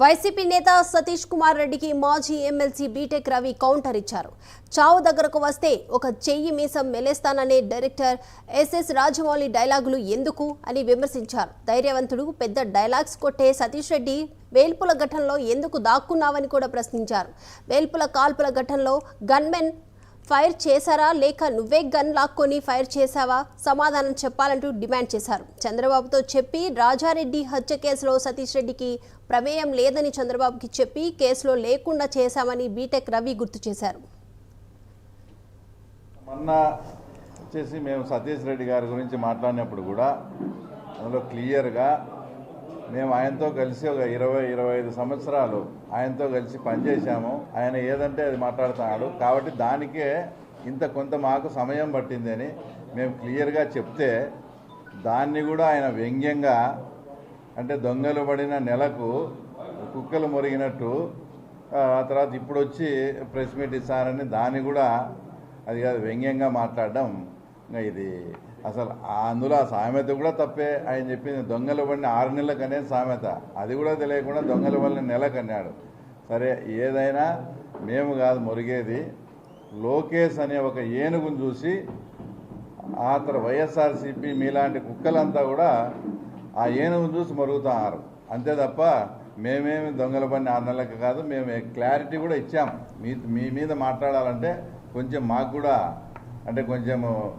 YCP నేత సతీష్ కుమార్ రెడ్డికి మాజీ ఎమ్మెల్సీ బీటెక్ రవి కౌంటర్ ఇచ్చారు. చావు దగ్గరకు వస్తే ఒక చెయ్యి మీసం మెలేస్తాననే డైరెక్టర్ ఎస్ఎస్ రాజమౌళి డైలాగులు ఎందుకు అని విమర్శించారు. ధైర్యవంతుడు పెద్ద డైలాగ్స్ కొట్టే సతీష్ రెడ్డి వేల్పుల ఘటనలో ఎందుకు దాక్కున్నావని కూడా ప్రశ్నించారు. వేల్పుల కాల్పుల ఘటనలో గన్మెన్ ఫైర్ చేశారా? లేక నువ్వే గన్ లాక్కొని ఫైర్ చేశావా? సమాధానం చెప్పాలంటూ డిమాండ్ చేశారు. చంద్రబాబుతో చెప్పి రాజారెడ్డి హత్య కేసులో సతీష్ రెడ్డికి ప్రమేయం లేదని చంద్రబాబుకి చెప్పి కేసులో లేకుండా చేశామని బీటెక్ రవి గుర్తు చేశారు. మొన్న వచ్చేసి మేము సతీష్ రెడ్డి గారి గురించి మాట్లాడినప్పుడు కూడా అందులో క్లియర్గా మేము ఆయనతో కలిసి ఒక ఇరవై ఇరవై ఐదు సంవత్సరాలు ఆయనతో కలిసి పనిచేశాము. ఆయన ఏదంటే అది మాట్లాడుతున్నాడు. కాబట్టి దానికే ఇంత కొంత మాకు సమయం పట్టిందని మేము క్లియర్గా చెప్తే దాన్ని కూడా ఆయన వ్యంగ్యంగా అంటే దొంగలు పడిన నెలకు కుక్కలు మురిగినట్టు ఆ తర్వాత ఇప్పుడు వచ్చి ప్రెస్ మీట్ ఇస్తారని దాన్ని కూడా అది కాదు వ్యంగ్యంగా మాట్లాడడం ఇది అసలు అందులో ఆ సామెత కూడా తప్పే. ఆయన చెప్పింది దొంగలు పడిన ఆరు నెలలకు అనేది సామెత. అది కూడా తెలియకుండా దొంగల వల్ల నెలకు సరే ఏదైనా మేము కాదు మురిగేది. లోకేష్ అనే ఒక ఏనుగును చూసి ఆ తర్వాత వైఎస్ఆర్సీపీ మీలాంటి కుక్కలంతా కూడా ఆ ఏనుగును చూసి మరుగుతున్నారు. అంతే తప్ప మేమేమి దొంగల పని ఆరు నెలలకు కాదు మేము క్లారిటీ కూడా ఇచ్చాం. మీ మీ మీద మాట్లాడాలంటే కొంచెం మాకు కూడా అంటే కొంచెము